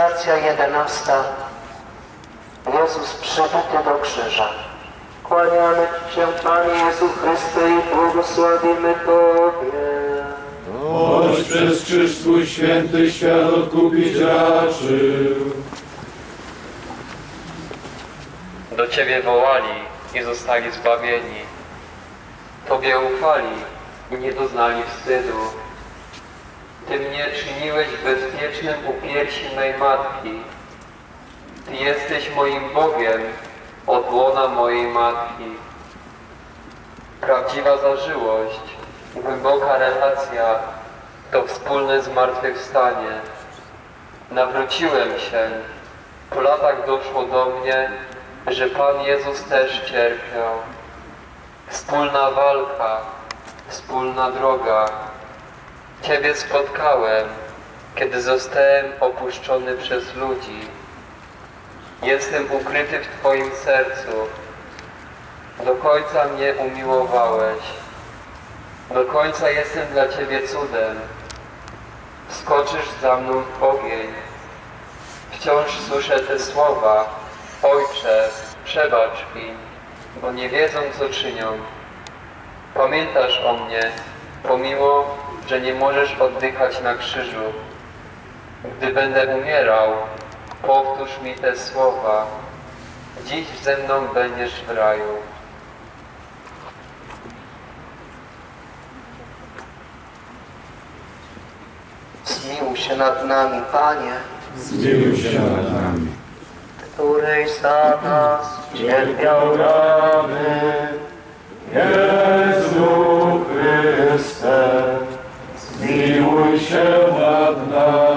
Stacja jedenasta. Jezus przybyty do krzyża. Kłaniamy się, Panie Jezu Chryste, i błogosławimy Tobie. Choć przez krzyż swój święty świat odkupić raczył. Do Ciebie wołali i zostali zbawieni. Tobie ufali i nie doznali wstydu. Ty mnie czyniłeś bezpiecznym u piersi mej matki. Ty jesteś moim Bogiem od łona mojej matki. Prawdziwa zażyłość, głęboka relacja to wspólne zmartwychwstanie. Nawróciłem się. Po latach doszło do mnie, że Pan Jezus też cierpiał. Wspólna walka, wspólna droga. Ciebie spotkałem, kiedy zostałem opuszczony przez ludzi. Jestem ukryty w Twoim sercu. Do końca mnie umiłowałeś. Do końca jestem dla Ciebie cudem. Skoczysz za mną w ogień. Wciąż słyszę te słowa. Ojcze, przebacz im, bo nie wiedzą, co czynią. Pamiętasz o mnie, pomimo, że nie możesz oddychać na krzyżu. Gdy będę umierał, powtórz mi te słowa. Dziś ze mną będziesz w raju. Zmiłuj się nad nami, Panie, Zmienił się nad nami. któryś za nas cierpiał rany. Jezu Chryste,